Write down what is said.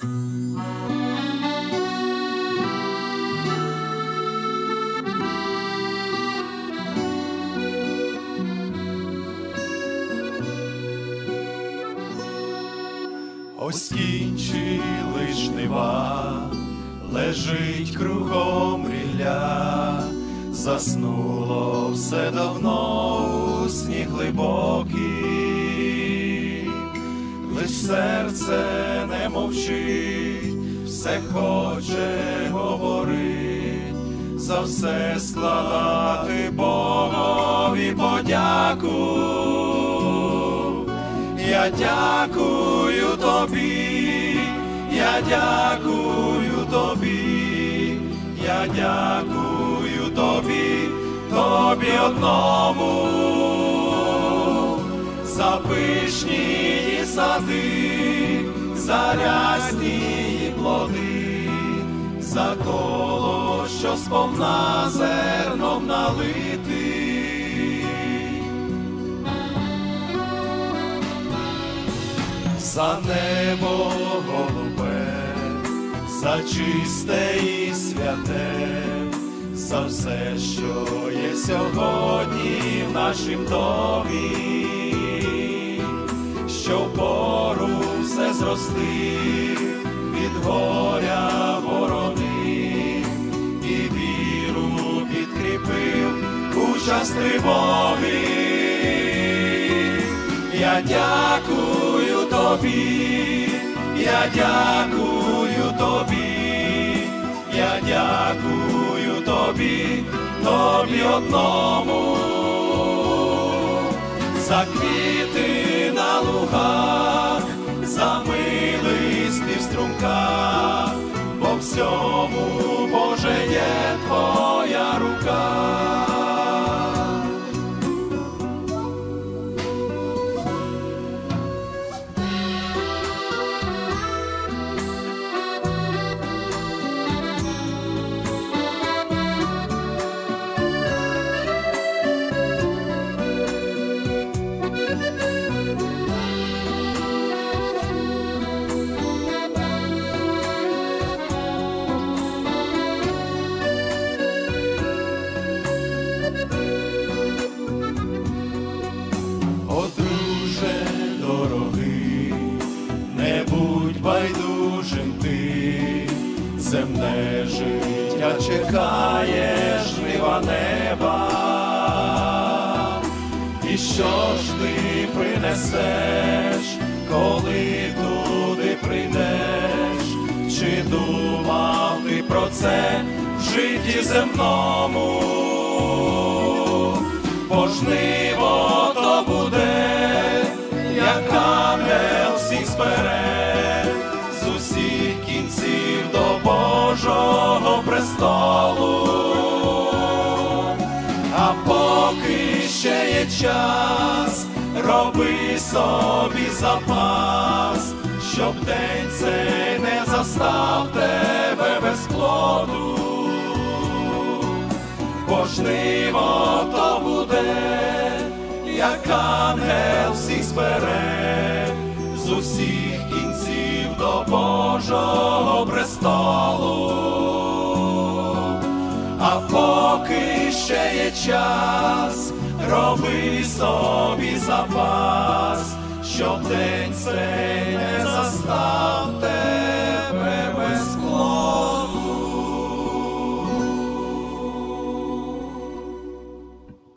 Ось кінчили жнива, лежить кругом рілля, заснуло все давно у сніг глибокий, лиш серце не мовчить, все хоче говорить, за все складати Богові подяку. Я дякую тобі, я дякую тобі, я дякую тобі, тобі одному, за пишні сади, за рясні плоди, за коло, що сповна зерном налитий. за небо голубе, за чисте і святе, за все, що є сьогодні в нашім домі, все зрости від горя ворони, і віру підкріпив у час тривоги. Я дякую тобі, я дякую тобі, я дякую тобі, тобі одному, за квіти бо земне життя чекає жнива неба, і що ж ти принесеш, коли туди прийдеш, чи думав ти про це в житті земному? бо жниво то буде, як ангел всіх збере, а поки ще є час, роби собі запас, щоб день цей не застав тебе без плоду. Бо жниво то буде, як ангел всіх збере, з усіх кінців до Божого престолу, ще є час, роби собі запас, щоб день цей не застав